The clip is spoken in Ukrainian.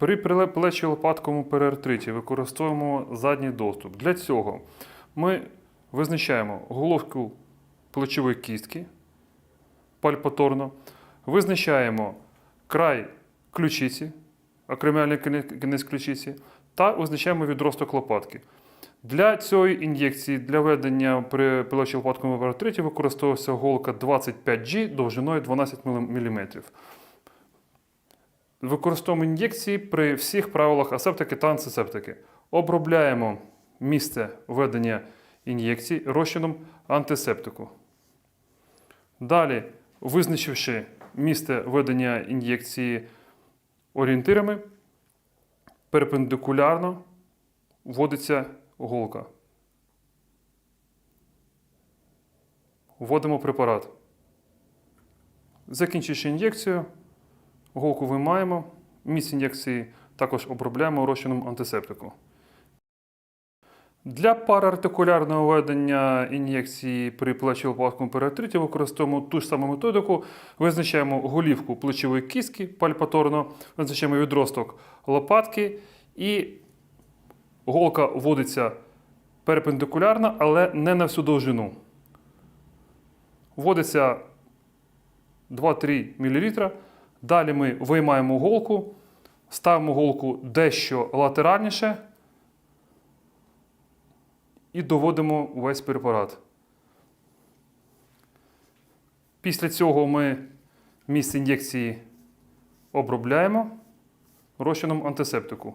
При плечі лопаткому переартриті використовуємо задній доступ. Для цього ми визначаємо головку плечової кістки пальпаторно, визначаємо край ключиці, акроміальний кіне- кінець ключиці, та визначаємо відросток лопатки. Для цієї ін'єкції для ведення при плечі лопаткому переартриті використовується голка 25G довжиною 12 мм. Використовуємо ін'єкції при всіх правилах асептики та антисептики. Обробляємо місце введення ін'єкцій розчином антисептику. Далі, визначивши місце введення ін'єкції орієнтирами, перпендикулярно вводиться голка. Вводимо препарат. Закінчивши ін'єкцію, голку виймаємо, місце ін'єкції також обробляємо розчином антисептику. Для параартикулярного введення ін'єкції при плечі-лопаткому переартриті використовуємо ту ж саму методику. Визначаємо голівку плечової кістки пальпаторно, визначаємо відросток лопатки і голка вводиться перпендикулярно, але не на всю довжину. Вводиться 2-3 мл. Далі ми виймаємо голку, ставимо голку дещо латеральніше і доводимо весь препарат. Після цього ми місце ін'єкції обробляємо розчином антисептику.